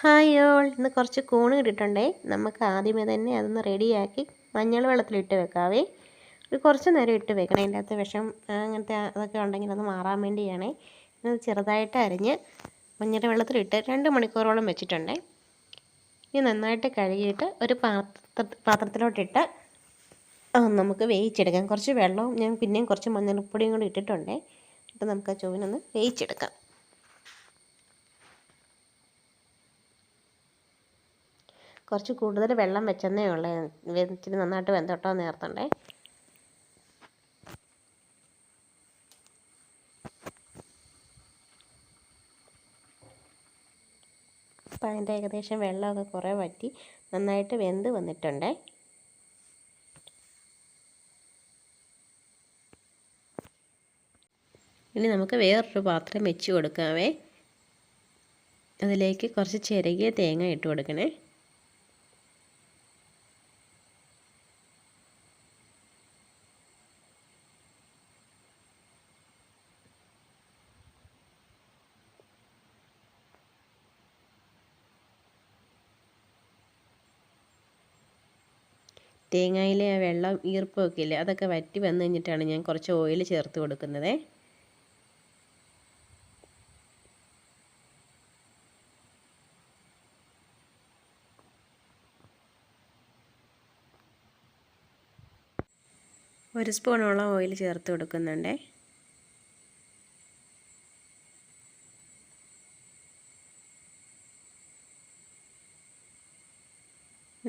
Hi all. ഇന്ന് കുറച്ച് കൂണ് കിട്ടിയിട്ടുണ്ടേ നമുക്ക് ആദ്യമേ തന്നെ അതൊന്ന് റെഡിയാക്കി മഞ്ഞൾ വെള്ളത്തിലിട്ട് വെക്കാവേ. ഒരു കുറച്ച് നേരം ഇട്ട് വെക്കണം. അതിന്റെ അകത്ത് വിഷം അങ്ങനത്തെ അതൊക്കെ ഉണ്ടെങ്കിൽ അത് മാറാൻ വേണ്ടിയാണേ. ഇത് ചെറുതായിട്ട് അരിഞ്ഞ് മഞ്ഞൾ വെള്ളത്തിലിട്ട് രണ്ട് മണിക്കൂറോളം വെച്ചിട്ടുണ്ടേ. ഇനി നന്നായിട്ട് കഴുകിയിട്ട് ഒരു പാത്ര പാത്രത്തിലോട്ടിട്ട് നമുക്ക് വേവിച്ചെടുക്കാം. കുറച്ച് വെള്ളവും ഞാൻ പിന്നെയും കുറച്ച് മഞ്ഞൾപ്പൊടിയും കൂടി ഇട്ടിട്ടുണ്ടേ. എന്നിട്ട് നമുക്ക് ആ ചുവനൊന്ന് വേവിച്ചെടുക്കാം. കുറച്ച് കൂടുതൽ വെള്ളം വെച്ചെന്നേ ഉള്ളേ. ഇച്ചിരി നന്നായിട്ട് വെന്തോട്ടോ നേർത്തണ്ടേ അപ്പം അതിന്റെ ഏകദേശം വെള്ളമൊക്കെ കുറേ വറ്റി നന്നായിട്ട് വെന്ത് വന്നിട്ടുണ്ടേ. ഇനി നമുക്ക് വേറൊരു പാത്രം വെച്ച് കൊടുക്കാവേ. അതിലേക്ക് കുറച്ച് ചിരകിയ തേങ്ങ ഇട്ട് കൊടുക്കണേ. തേങ്ങയിലെ ആ വെള്ളം ഈർപ്പമൊക്കെ ഇല്ലേ അതൊക്കെ വറ്റി വന്നു കഴിഞ്ഞിട്ടാണ് ഞാൻ കുറച്ച് ഓയിൽ ചേർത്ത് കൊടുക്കുന്നത്. ഒരു സ്പൂണോളം ഓയിൽ ചേർത്ത് കൊടുക്കുന്നുണ്ടേ.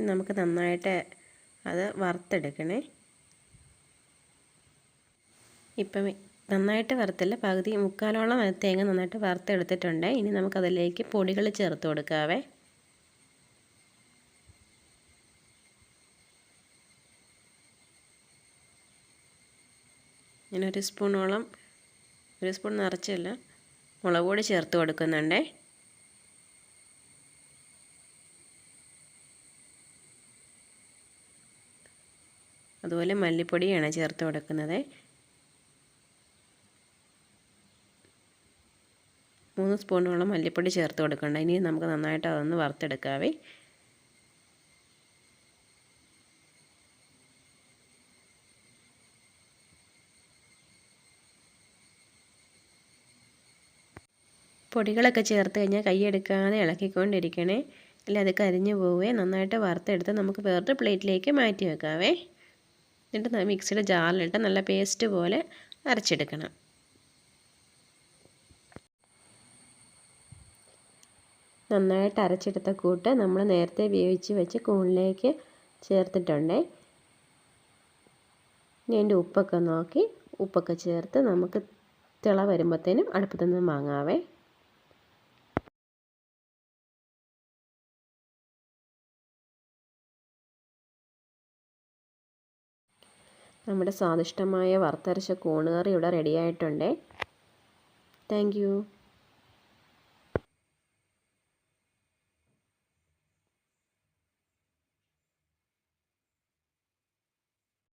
നമുക്ക് നന്നായിട്ട് അത് വറുത്തെടുക്കണേ. ഇപ്പം നന്നായിട്ട് വറുത്തില്ല. പകുതി മുക്കാലോളം തേങ്ങ നന്നായിട്ട് വറുത്തെടുത്തിട്ടുണ്ട്. ഇനി നമുക്കതിലേക്ക് പൊടികൾ ചേർത്ത് കൊടുക്കാവേ. ഞാനൊരു സ്പൂണോളം ഒരു സ്പൂൺ നിറച്ചല്ല മുളക് പൊടി ചേർത്ത് കൊടുക്കുന്നുണ്ടേ. അതുപോലെ മല്ലിപ്പൊടിയാണ് ചേർത്ത് കൊടുക്കുന്നത്. മൂന്ന് സ്പൂണോളം മല്ലിപ്പൊടി ചേർത്ത് കൊടുക്കണ്ട. ഇനി നമുക്ക് നന്നായിട്ട് അതൊന്ന് വറുത്തെടുക്കാവേ. പൊടികളൊക്കെ ചേർത്ത് കഴിഞ്ഞാൽ കൈയെടുക്കാതെ ഇളക്കിക്കൊണ്ടിരിക്കണേ. ഇല്ല അത് കരിഞ്ഞു പോവേ. നന്നായിട്ട് വറുത്തെടുത്ത് നമുക്ക് വേറൊരു പ്ലേറ്റിലേക്ക് മാറ്റി വെക്കാവേ. എന്നിട്ട് മിക്സിയുടെ ജാറിലിട്ട് നല്ല പേസ്റ്റ് പോലെ അരച്ചെടുക്കണം. നന്നായിട്ട് അരച്ചെടുത്ത കൂട്ട് നമ്മൾ നേരത്തെ വേവിച്ച് വെച്ച് കൂണിലേക്ക് ചേർത്തിട്ടുണ്ട്. ഇനി അതിന്റെ ഉപ്പൊക്കെ നോക്കി ഉപ്പൊക്കെ ചേർത്ത് നമുക്ക് തിള വരുമ്പോഴത്തേനും അടുപ്പത്തു മാങ്ങാവേ. നമ്മുടെ സ്വാദിഷ്ടമായ വറുത്തരച്ച കൂണുകറി ഇവിടെ റെഡിയായിട്ടുണ്ട് താങ്ക്